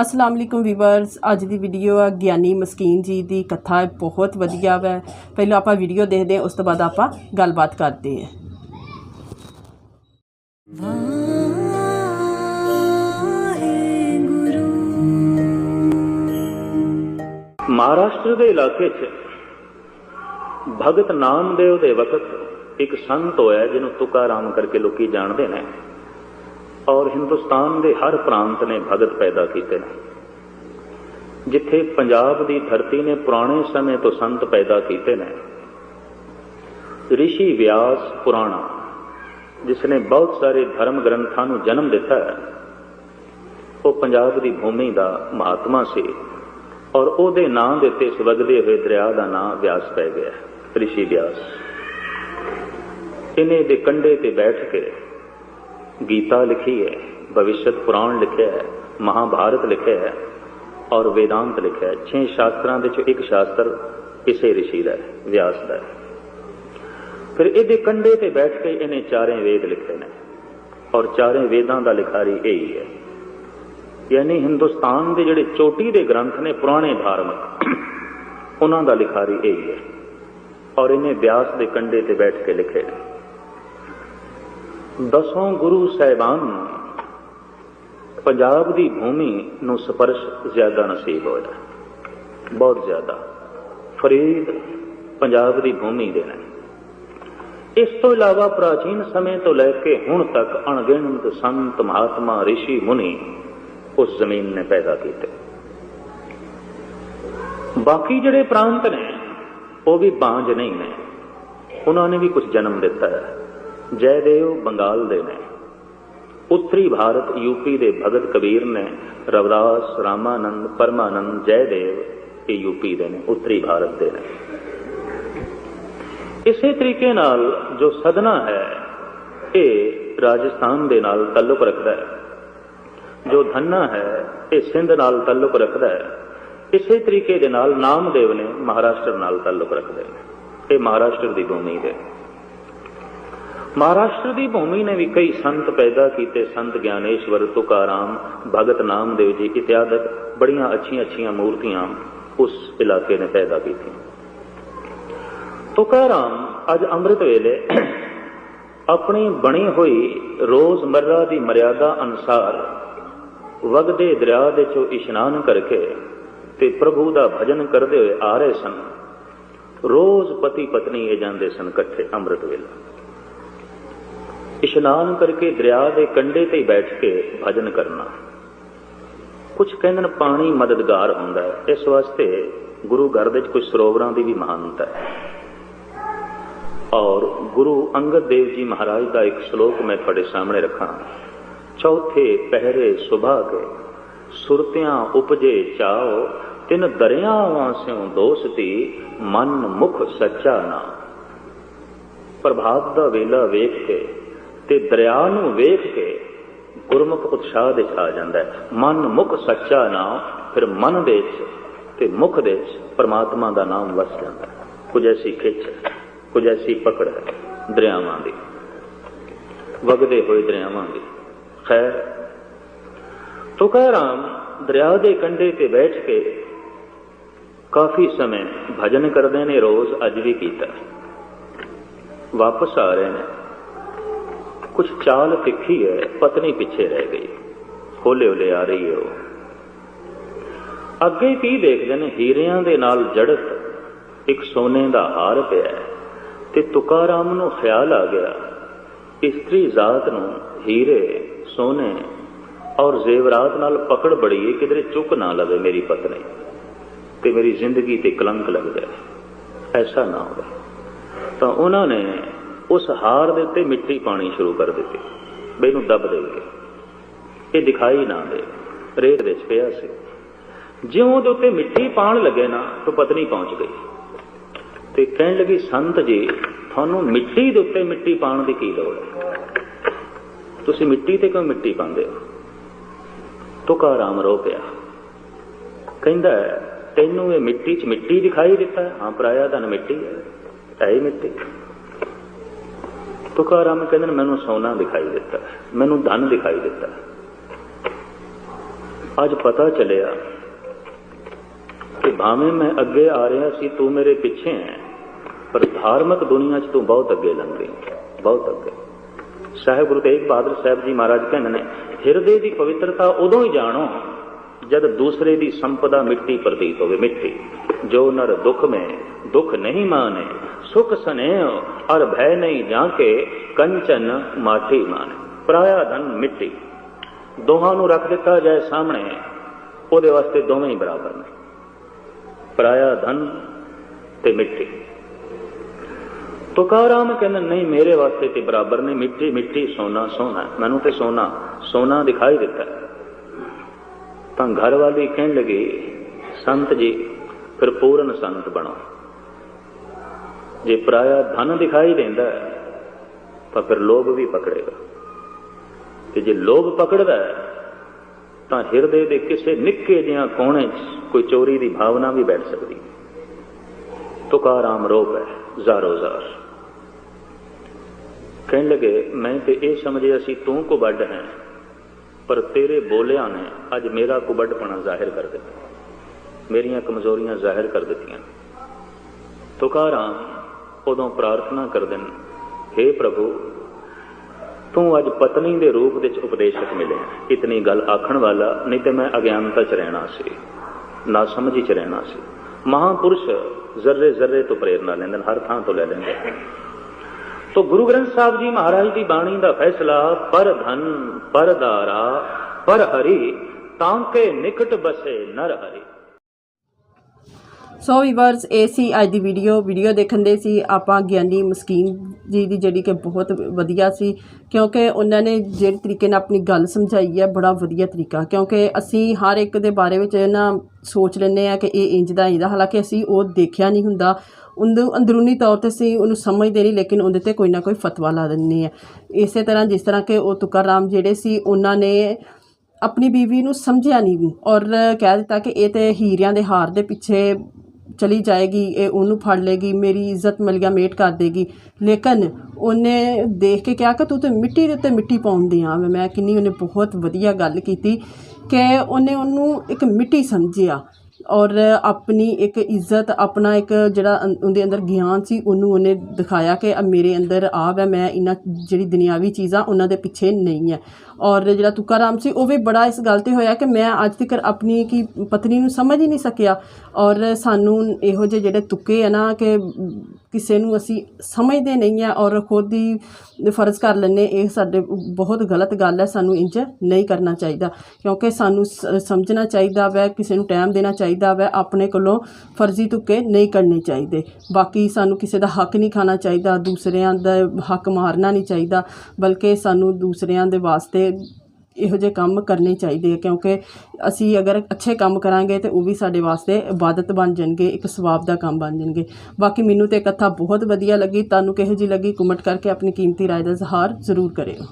ਅਸਲਾਮ ਅਲੈਕੁਮ viewers, ਅੱਜ ਦੀ video ਆ ਗਿਆਨੀ ਮਸਕੀਨ ਜੀ ਦੀ ਕਥਾ ਬਹੁਤ ਵਧੀਆ ਵੈ। ਪਹਿਲਾਂ ਆਪਾਂ ਵੀਡੀਓ ਦੇਖਦੇ ਹਾਂ, ਉਸ ਤੋਂ ਬਾਅਦ ਆਪਾਂ ਗੱਲਬਾਤ ਕਰਦੇ ਹਾਂ। ਮਹਾਰਾਸ਼ਟਰ ਦੇ ਇਲਾਕੇ 'ਚ ਭਗਤ ਨਾਮਦੇਵ ਦੇ ਵਕਤ ਇੱਕ ਸੰਤ ਹੋਇਆ ਜਿਹਨੂੰ ਤੁਕਾਰਾਮ ਕਰਕੇ ਲੋਕੀ ਜਾਣਦੇ ਨੇ। ਔਰ ਹਿੰਦੁਸਤਾਨ ਦੇ ਹਰ ਪ੍ਰਾਂਤ ਨੇ ਭਗਤ ਪੈਦਾ ਕੀਤੇ ਨੇ। ਜਿੱਥੇ ਪੰਜਾਬ ਦੀ ਧਰਤੀ ਨੇ ਪੁਰਾਣੇ ਸਮੇਂ ਤੋਂ ਸੰਤ ਪੈਦਾ ਕੀਤੇ ਨੇ। ਰਿਸ਼ੀ ਵਿਆਸ ਪੁਰਾਣਾ, ਜਿਸ ਨੇ ਬਹੁਤ ਸਾਰੇ ਧਰਮ ਗ੍ਰੰਥਾਂ ਨੂੰ ਜਨਮ ਦਿੱਤਾ ਹੈ, ਉਹ ਪੰਜਾਬ ਦੀ ਭੂਮੀ ਦਾ ਮਹਾਤਮਾ ਸੀ ਔਰ ਉਹਦੇ ਨਾਂ ਦੇ ਉੱਤੇ ਇਸ ਵਗਦੇ ਹੋਏ ਦਰਿਆ ਦਾ ਨਾਂ ਵਿਆਸ ਪੈ ਗਿਆ ਰਿਸ਼ੀ ਵਿਆਸ। ਇਹਨੇ ਦੇ ਕੰਢੇ ਤੇ ਬੈਠ ਕੇ ਗੀਤਾ ਲਿਖੀ ਹੈ ਭਵਿਸ਼ਯ ਪੁਰਾਣ ਲਿਖਿਆ ਹੈ ਮਹਾਭਾਰਤ ਲਿਖਿਆ ਹੈ ਔਰ ਵੇਦਾਂਤ ਲਿਖਿਆ ਹੈ ਛੇ ਸ਼ਾਸਤਰਾਂ ਦੇ ਚੋਂ ਇੱਕ ਸ਼ਾਸਤਰ ਕਿਸੇ ਰਿਸ਼ੀ ਦਾ ਹੈ ਵਿਆਸ ਦਾ ਹੈ ਫਿਰ ਇਹਦੇ ਕੰਢੇ ਤੇ ਬੈਠ ਕੇ ਇਹਨੇ ਚਾਰੇ ਵੇਦ ਲਿਖੇ ਨੇ ਔਰ ਚਾਰੇ ਵੇਦਾਂ ਦਾ ਲਿਖਾਰੀ ਇਹ ਹੀ ਹੈ ਯਾਨੀ ਹਿੰਦੁਸਤਾਨ ਦੇ ਜਿਹੜੇ ਚੋਟੀ ਦੇ ਗ੍ਰੰਥ ਨੇ ਪੁਰਾਣੇ ਧਾਰਮਿਕ ਉਹਨਾਂ ਦਾ ਲਿਖਾਰੀ ਇਹ ਹੀ ਹੈ ਔਰ ਇਹਨੇ ਵਿਆਸ ਦੇ ਕੰਢੇ ਤੇ ਬੈਠ ਕੇ ਲਿਖੇ ਨੇ ਦਸੋਂ ਗੁਰੂ ਸਾਹਿਬਾਨ ਨੂੰ ਪੰਜਾਬ ਦੀ ਭੂਮੀ ਨੂੰ ਸਪਰਸ਼ ਜ਼ਿਆਦਾ ਨਸੀਬ ਹੋਇਆ। ਬਹੁਤ ਜ਼ਿਆਦਾ। ਫਰੀਦ ਪੰਜਾਬ ਦੀ ਭੂਮੀ ਦੇ ਨੇ। ਇਸ ਤੋਂ ਇਲਾਵਾ ਪ੍ਰਾਚੀਨ ਸਮੇਂ ਤੋਂ ਲੈ ਕੇ ਹੁਣ ਤੱਕ ਅਣਗਿਣਤ ਸੰਤ ਮਹਾਤਮਾ ઋષਿ ਮੁਨੀ ਉਸ ਜ਼ਮੀਨ ਨੇ ਪੈਦਾ ਕੀਤੇ। ਬਾਕੀ ਜਿਹੜੇ ਪ੍ਰਾਂਤ ਨੇ, ਉਹ ਵੀ ਬਾਂਝ ਨਹੀਂ ਨੇ। ਉਹਨਾਂ ਨੇ ਵੀ ਕੁਝ ਜਨਮ ਦਿੱਤਾ ਹੈ। ਜੈਦੇਵ ਬੰਗਾਲ ਦੇ ਨੇ। ਉੱਤਰੀ ਭਾਰਤ ਯੂਪੀ ਦੇ ਭਗਤ ਕਬੀਰ ਨੇ ਰਵਿਦਾਸ, ਰਾਮਾਨੰਦ, ਪਰਮਾਨੰਦ, ਜੈਦੇਵ ਇਹ ਯੂਪੀ ਦੇ ਨੇ, ਉੱਤਰੀ ਭਾਰਤ ਦੇ ਨੇ। ਇਸੇ ਤਰੀਕੇ ਨਾਲ ਜੋ ਸਦਨਾ ਹੈ, ਇਹ ਰਾਜਸਥਾਨ ਦੇ ਨਾਲ ਤਾਲੁਕ ਰੱਖਦਾ ਹੈ। ਜੋ ਧੰਨਾ ਹੈ, ਇਹ ਸਿੰਧ ਨਾਲ ਤਾਲੁਕ ਰੱਖਦਾ ਹੈ। ਇਸੇ ਤਰੀਕੇ ਦੇ ਨਾਲ ਨਾਮਦੇਵ ਨੇ ਮਹਾਰਾਸ਼ਟਰ ਨਾਲ ਤਾਲੁਕ ਰੱਖਦੇ ਨੇ। ਇਹ ਮਹਾਰਾਸ਼ਟਰ ਦੀ ਭੂਮੀ ਦੇ। ਮਹਾਰਾਸ਼ਟਰ ਦੀ ਭੂਮੀ ਨੇ ਵੀ ਕਈ ਸੰਤ ਪੈਦਾ ਕੀਤੇ। ਸੰਤ ਗਿਆਨੇਸ਼ਵਰ, ਤੁਕਾਰਾਮ, ਭਗਤ ਨਾਮਦੇਵ ਜੀ ਇਤਿਆਦਿਕ ਬੜੀਆਂ ਅੱਛੀਆਂ ਅੱਛੀਆਂ ਮੂਰਤੀਆਂ ਉਸ ਇਲਾਕੇ ਨੇ ਪੈਦਾ ਕੀਤੀਆਂ। ਤੁਕਾਰਾਮ ਅੱਜ ਅੰਮ੍ਰਿਤ ਵੇਲੇ ਆਪਣੀ ਬਣੀ ਹੋਈ ਰੋਜ਼ਮਰਰਾ ਦੀ ਮਰਿਆਦਾ ਅਨੁਸਾਰ ਵਗਦੇ ਦਰਿਆ ਦੇ ਚੋਂ ਇਸ਼ਨਾਨ ਕਰਕੇ ਤੇ ਪ੍ਰਭੂ ਦਾ ਭਜਨ ਕਰਦੇ ਹੋਏ ਆ ਰਹੇ ਸਨ। ਰੋਜ਼ ਪਤੀ ਪਤਨੀ ਇਹ ਜਾਂਦੇ ਸਨ ਇਕੱਠੇ ਅੰਮ੍ਰਿਤ ਵੇਲਾ। ਇਸ਼ਨਾਨ ਕਰਕੇ ਦਰਿਆ ਦੇ ਕੰਢੇ ਤੇ ਬੈਠ ਕੇ ਭਜਨ ਕਰਨਾ। ਕੁਝ ਕਹਿੰਦੇ ਨੇ ਪਾਣੀ ਮਦਦਗਾਰ ਹੁੰਦਾ ਹੈ। ਇਸ ਵਾਸਤੇ ਗੁਰੂ ਘਰ ਦੇ ਵਿੱਚ ਕੁਝ ਸਰੋਵਰਾਂ ਦੀ ਵੀ ਮਹਾਨਤਾ ਹੈ। ਔਰ ਗੁਰੂ ਅੰਗਦ ਦੇਵ ਜੀ ਮਹਾਰਾਜ ਦਾ ਇੱਕ ਸ਼ਲੋਕ ਮੈਂ ਤੁਹਾਡੇ ਸਾਹਮਣੇ ਰੱਖਾਂ। ਚੌਥੇ ਪਹਿਰੇ ਸੁਭਾ ਕੇ ਸੁਰਤਿਆਂ ਉਪਜੇ ਚਾਓ, ਤਿਨ ਦਰਿਆਵਾਂ ਸਿਉ ਦੋਸਤੀ, ਮਨ ਮੁਖ ਸੱਚਾ ਨਾ। ਪ੍ਰਭਾਤ ਦਾ ਵੇਲਾ ਵੇਖ ਕੇ ਤੇ ਦਰਿਆ ਨੂੰ ਵੇਖ ਕੇ ਗੁਰਮੁਖ ਉਤਸ਼ਾਹ ਦੇ ਆ ਜਾਂਦਾ ਹੈ। ਮਨ ਮੁਖ ਸੱਚਾ ਨਾ, ਫਿਰ ਮਨ ਦੇ ਵਿੱਚ ਤੇ ਮੁਖ ਦੇ ਵਿੱਚ ਪਰਮਾਤਮਾ ਦਾ ਨਾਮ ਵਸ ਜਾਂਦਾ ਹੈ। ਕੁਝ ਐਸੀ ਖਿੱਚ ਕੁਝ ਐਸੀ ਪਕੜ ਹੈ ਦਰਿਆਵਾਂ ਦੀ। ਵਗਦੇ ਹੋਏ ਦਰਿਆਵਾਂ ਦੀ। ਖੈਰ, ਤੁਕਾਰਾਮ ਦਰਿਆ ਦੇ ਕੰਢੇ ਤੇ ਬੈਠ ਕੇ ਕਾਫੀ ਸਮੇਂ ਭਜਨ ਕਰਦੇ ਨੇ, ਰੋਜ਼ ਅੱਜ ਵੀ ਕੀਤਾ। ਵਾਪਸ ਆ ਰਹੇ ਨੇ। ਕੁਝ ਚਾਲ ਤਿੱਖੀ ਹੈ, ਪਤਨੀ ਪਿੱਛੇ ਰਹਿ ਗਈ। ਹੌਲੇ ਹੌਲੇ ਆ ਰਹੀ ਹੈ ਉਹ। ਅੱਗੇ ਕੀ ਦੇਖਦੇ ਨੇ? ਹੀਰਿਆਂ ਦੇ ਨਾਲ ਜੜਤ, ਇੱਕ ਸੋਨੇ ਦਾ ਹਾਰ ਪਿਆ ਤੇ ਤੁਕਾਰਾਮ ਨੂੰ ਖਿਆਲ ਆ ਗਿਆ। ਇਸਤਰੀ ਜ਼ਾਤ ਨੂੰ ਹੀਰੇ, ਸੋਨੇ ਔਰ ਜ਼ੇਵਰਾਤ ਨਾਲ ਪਕੜ ਬੜੀ ਕਿਧਰੇ ਚੁੱਕ ਨਾ ਲਵੇ ਮੇਰੀ ਪਤਨੀ ਤੇ ਮੇਰੀ ਜ਼ਿੰਦਗੀ ਤੇ ਕਲੰਕ ਲੱਗ ਜਾਏ ਐਸਾ ਨਾ ਹੋਵੇ। ਤਾਂ ਉਹਨਾਂ ਨੇ ਉਸ ਹਾਰ ਦੇ ਉੱਤੇ ਮਿੱਟੀ ਪਾਣੀ ਸ਼ੁਰੂ ਕਰ ਦਿੱਤੀ। ਬਈ ਇਹਨੂੰ ਦੱਬ ਦੇਗੇ ਇਹ ਦਿਖਾਈ ਨਾ ਦੇ। ਰੇਤ ਵਿੱਚ ਪਿਆ ਸੀ। ਜਿਉਂ ਉਹਦੇ ਉੱਤੇ ਮਿੱਟੀ ਪਾਣ ਲੱਗੇ ਨਾ, ਤਾਂ ਪਤਨੀ ਪਹੁੰਚ ਗਈ। ਤੇ ਕਹਿਣ ਲੱਗੀ, ਸੰਤ ਜੀ, ਤੁਹਾਨੂੰ ਮਿੱਟੀ ਦੇ ਉੱਤੇ ਮਿੱਟੀ ਪਾਣ ਦੀ ਕੀ ਲੋੜ ਹੈ? ਤੁਸੀਂ ਮਿੱਟੀ ਤੇ ਕਿਉਂ ਮਿੱਟੀ ਪਾਉਂਦੇ ਹੋ? ਤੁਕਾਰਾਮ ਰੋ ਪਿਆ। ਕਹਿੰਦਾ, ਤੈਨੂੰ ਇਹ ਮਿੱਟੀ 'ਚ ਮਿੱਟੀ ਦਿਖਾਈ ਦਿੱਤਾ। ਹਾਂ ਪਰਾਇਆ ਧਨ ਮਿੱਟੀ ਹੈ। ਹੈ ਮਿੱਟੀ ਤੁਕਾਰਾਮ ਕਹਿੰਦੇ ਨੇ ਮੈਨੂੰ ਸੋਨਾ ਦਿਖਾਈ ਦਿੱਤਾ, ਮੈਨੂੰ ਧਨ ਦਿਖਾਈ ਦਿੱਤਾ। ਅੱਜ ਪਤਾ ਚੱਲਿਆ ਕਿ ਭਾਵੇਂ ਮੈਂ ਅੱਗੇ ਆ ਰਿਹਾ ਸੀ, ਤੂੰ ਮੇਰੇ ਪਿੱਛੇ ਹੈ, ਪਰ ਧਾਰਮਿਕ ਦੁਨੀਆ 'ਚ ਤੂੰ ਬਹੁਤ ਅੱਗੇ ਲੰਘ ਗਈ, ਬਹੁਤ ਅੱਗੇ। ਸਾਹਿਬ ਗੁਰੂ ਤੇਗ ਬਹਾਦਰ ਸਾਹਿਬ ਜੀ ਮਹਾਰਾਜ ਕਹਿੰਦੇ ਨੇ, ਹਿਰਦੇ ਦੀ ਪਵਿੱਤਰਤਾ ਉਦੋਂ ਹੀ ਜਾਣੋ ਜਦ ਦੂਸਰੇ ਦੀ ਸੰਪਦਾ ਮਿੱਟੀ ਪ੍ਰਤੀਤ ਹੋਵੇ, ਮਿੱਟੀ, ਜੋ ਨਰ ਦੁੱਖ ਮੈਂ, ਦੁੱਖ ਨਹੀਂ ਮਾਨੇ, ਸੁਖ ਸਨੇਹ, ਅਰ ਭੈ ਨਹੀਂ ਜਾਂਕੇ ਕੰਚਨ ਮਾਠੀ ਮਾਨੇ। ਪਰਾਇਆ ਧਨ ਮਿੱਟੀ, ਦੋਹਾਂ ਨੂੰ ਰੱਖ ਦਿੱਤਾ ਜਾਏ ਸਾਹਮਣੇ, ਉਹਦੇ ਵਾਸਤੇ ਦੋਵੇਂ ਹੀ ਬਰਾਬਰ ਨੇ। ਪਰਾਇਆ ਧਨ ਤੇ ਮਿੱਟੀ। ਤੁਕਾਰਾਮ ਕਹਿੰਦਾ, ਨਹੀਂ, ਮੇਰੇ ਵਾਸਤੇ ਤੇ ਬਰਾਬਰ ਨੇ ਮਿੱਟੀ ਮਿੱਟੀ ਸੋਨਾ ਸੋਨਾ। ਮੈਨੂੰ ਤੇ ਸੋਨਾ ਸੋਨਾ ਦਿਖਾਈ ਦਿੱਤਾ। ਤਾਂ ਘਰ ਵਾਲੀ ਕਹਿਣ ਲੱਗੀ, ਸੰਤ ਜੀ, ਫਿਰ ਪੂਰਨ ਸੰਤ ਬਣੋ। ਜੇ ਪਰਾਇਆ ਧਨ ਦਿਖਾਈ ਦਿੰਦਾ ਤਾਂ ਫਿਰ ਲੋਭ ਵੀ ਪਕੜੇਗਾ। ਤੇ ਜੇ ਲੋਭ ਪਕੜਦਾ ਤਾਂ ਹਿਰਦੇ ਦੇ ਕਿਸੇ ਨਿੱਕੇ ਜਿਹਾ ਕੋਣੇ 'ਚ ਕੋਈ ਚੋਰੀ ਦੀ ਭਾਵਨਾ ਵੀ ਬੈਠ ਸਕਦੀ ਹੈ। ਤੁਕਾਰਾਮ ਰੋਪ ਹੈ ਜ਼ਾਰੋ ਜ਼ਾਰ ਕਹਿਣ ਲੱਗੇ, ਮੈਂ ਤੇ ਇਹ ਸਮਝਿਆ ਸੀ, ਤੂੰ ਕੋ ਵੱਡ ਹੈ। ਪਰ ਤੇਰੇ ਬੋਲਿਆਂ ਨੇ ਅੱਜ ਮੇਰਾ ਕੁਬੱਡਪਣਾ ਜ਼ਾਹਿਰ ਕਰ ਦਿੱਤਾ। ਮੇਰੀਆਂ ਕਮਜ਼ੋਰੀਆਂ ਜ਼ਾਹਿਰ ਕਰ ਦਿੱਤੀਆਂ। ਤੁਕਾਰਾਮ ਉਦੋਂ ਪ੍ਰਾਰਥਨਾ ਕਰਦੇ ਨੇ हे ਪ੍ਰਭੂ, ਤੂੰ ਅੱਜ ਪਤਨੀ ਦੇ ਰੂਪ ਵਿੱਚ ਉਪਦੇਸ਼ਕ ਮਿਲਿਆ। ਇਤਨੀ ਗੱਲ ਆਖਣ ਵਾਲਾ ਨਹੀਂ ਤੇ ਮੈਂ ਅਗਿਆਨਤਾ ਚ ਰਹਿਣਾ ਸੀ, ਨਾ ਸਮਝੀ ਚ ਰਹਿਣਾ ਸੀ। ਮਹਾਪੁਰਸ਼ ਜ਼ਰਰੇ ਜ਼ਰਰੇ ਤੋਂ ਪ੍ਰੇਰਨਾ ਲੈਂਦੇ ਹਰ ਥਾਂ ਤੋਂ ਲੈ ਲੈਂਦੇ ਨੇ ਗੁਰੂ ਗ੍ਰੰਥ ਸਾਹਿਬ ਜੀ ਮਹਾਰਾਜ ਦੀ ਬਾਣੀ ਦਾ ਫੈਸਲਾ, ਪਰ ਧਨ, ਪਰ ਦਾਰਾ ਪਰ ਹਰੀ, ਤਾਂ ਕੇ ਨਿਕਟ ਬਸੇ ਨਰ ਹਰੀ। ਸੋ ਵੀਵਰਸ ਇਹ ਸੀ ਅੱਜ ਦੀ ਵੀਡੀਓ ਵੀਡੀਓ ਦੇਖਣ ਦੇ ਸੀ ਆਪਾਂ ਗਿਆਨੀ ਮਸਕੀਨ ਜੀ ਦੀ, ਜਿਹੜੀ ਕਿ ਬਹੁਤ ਵਧੀਆ ਸੀ। ਕਿਉਂਕਿ ਉਹਨਾਂ ਨੇ ਜਿਹੜੇ ਤਰੀਕੇ ਨਾਲ ਆਪਣੀ ਗੱਲ ਸਮਝਾਈ ਹੈ, ਬੜਾ ਵਧੀਆ ਤਰੀਕਾ। ਕਿਉਂਕਿ ਅਸੀਂ ਹਰ ਇੱਕ ਦੇ ਬਾਰੇ ਵਿੱਚ ਨਾ ਸੋਚ ਲੈਂਦੇ ਆ ਕਿ ਇਹ ਇੰਜ ਦਾ ਇੰਦਾ ਹਾਲਾਂਕਿ ਅਸੀਂ ਉਹ ਦੇਖਿਆ ਨਹੀਂ ਹੁੰਦਾ। ਉਹਨੂੰ ਅੰਦਰੂਨੀ ਤੌਰ ਤੇ ਅਸੀਂ ਉਹਨੂੰ ਸਮਝਦੇ ਨਹੀਂ, ਲੇਕਿਨ ਉਹਦੇ ਤੇ ਕੋਈ ਨਾ ਕੋਈ ਫਤਵਾ ਲਾ ਦਿੰਦੇ ਆ ਇਸੇ ਤਰ੍ਹਾਂ ਜਿਸ ਤਰ੍ਹਾਂ ਕਿ ਉਹ ਤੁਕਾਰਾਮ ਜਿਹੜੇ ਸੀ, ਉਹਨਾਂ ਨੇ ਆਪਣੀ ਬੀਵੀ ਨੂੰ ਸਮਝਿਆ ਨਹੀਂ। ਔਰ ਕਹਿ ਦਿੱਤਾ ਕਿ ਇਹ ਤੇ ਹੀਰਿਆਂ ਦੇ ਹਾਰ ਦੇ ਪਿੱਛੇ ਚਲੀ ਜਾਏਗੀ, ਇਹ ਉਹਨੂੰ ਫੜ ਲੇਗੀ ਮੇਰੀ ਇੱਜ਼ਤ ਮਲਿਆ ਮੇਟ ਕਰ ਦੇਗੀ। ਲੇਕਿਨ ਉਹਨੇ ਦੇਖ ਕੇ ਕਿਹਾ ਕਿ ਤੂੰ ਤੇ ਮਿੱਟੀ ਦੇ ਉੱਤੇ ਮਿੱਟੀ ਪਾਉਂਦੀ ਆ ਮੈਂ ਕਿੰਨੀ ਉਹਨੇ ਬਹੁਤ ਵਧੀਆ ਗੱਲ ਕੀਤੀ ਕਿ ਉਹਨੇ ਉਹਨੂੰ ਇੱਕ ਮਿੱਟੀ ਸਮਝਿਆ। ਔਰ ਆਪਣੀ ਇੱਕ ਇੱਜ਼ਤ, ਆਪਣਾ ਇੱਕ ਜਿਹੜਾ ਅੰ- ਉਹਦੇ ਅੰਦਰ ਗਿਆਨ ਸੀ, ਉਹਨੂੰ ਉਹਨੇ ਦਿਖਾਇਆ ਕਿ ਮੇਰੇ ਅੰਦਰ ਆ ਵੈ ਮੈਂ ਇਹਨਾਂ ਜਿਹੜੀ ਦੁਨਿਆਵੀ ਚੀਜ਼ਾਂ ਉਹਨਾਂ ਦੇ ਪਿੱਛੇ ਨਹੀਂ ਹੈ। ਔਰ ਜਿਹੜਾ ਤੁਕਾਰਾਮ ਸੀ, ਉਹ ਵੀ ਬੜਾ ਇਸ ਗੱਲ ਤੇ ਹੋਇਆ ਕਿ ਮੈਂ ਅੱਜ ਤੱਕ ਆਪਣੀ ਕੀ ਪਤਨੀ ਨੂੰ ਸਮਝ ਹੀ ਨਹੀਂ ਸਕਿਆ। ਔਰ ਸਾਨੂੰ ਇਹੋ ਜਿਹੇ ਜਿਹੜੇ ਤੁਕੇ ਆ ਨਾ ਕਿ ਕਿਸੇ ਨੂੰ ਅਸੀਂ ਸਮਝਦੇ ਨਹੀਂ ਆ ਔਰ ਖੁਦ ਹੀ ਫਰਜ਼ ਕਰ ਲੈਂਦੇ ਇਹ ਸਾਡੇ ਬਹੁਤ ਗਲਤ ਗੱਲ ਹੈ, ਸਾਨੂੰ ਇੰਜ ਨਹੀਂ ਕਰਨਾ ਚਾਹੀਦਾ। ਕਿਉਂਕਿ ਸਾਨੂੰ ਸ- ਸਮਝਣਾ ਚਾਹੀਦਾ ਵੈ, ਕਿਸੇ ਨੂੰ ਟਾਈਮ ਦੇਣਾ ਚਾਹੀਦਾ ਵੈ, ਆਪਣੇ ਕੋਲੋਂ ਫਰਜ਼ੀ ਤੁਕੇ ਨਹੀਂ ਕਰਨੇ ਚਾਹੀਦੇ। ਬਾਕੀ ਸਾਨੂੰ ਕਿਸੇ ਦਾ ਹੱਕ ਨਹੀਂ ਖਾਣਾ ਚਾਹੀਦਾ, ਦੂਸਰਿਆਂ ਦਾ ਹੱਕ ਮਾਰਨਾ ਨਹੀਂ ਚਾਹੀਦਾ, ਬਲਕਿ ਸਾਨੂੰ ਦੂਸਰਿਆਂ ਦੇ ਵਾਸਤੇ ਇਹੋ ਜਿਹੇ ਕੰਮ ਕਰਨੇ ਚਾਹੀਦੇ ਆ, ਕਿਉਂਕਿ ਅਸੀਂ ਅਗਰ ਅੱਛੇ ਕੰਮ ਕਰਾਂਗੇ ਤੇ ਉਹ ਵੀ ਸਾਡੇ ਵਾਸਤੇ ਇਬਾਦਤ ਬਣ ਜਾਣਗੇ, ਇੱਕ ਸਵਾਬ ਦਾ ਕੰਮ ਬਣ ਜਾਣਗੇ। ਬਾਕੀ ਮੈਨੂੰ ਤੇ ਕਥਾ ਬਹੁਤ ਵਧੀਆ ਲੱਗੀ, ਤੁਹਾਨੂੰ ਕਿਹੋ ਜਿਹੀ ਲੱਗੀ, ਕਮੈਂਟ ਕਰਕੇ ਆਪਣੀ ਕੀਮਤੀ ਰਾਏ ਦਾ ਇਜ਼ਹਾਰ ਜ਼ਰੂਰ ਕਰਿਓ।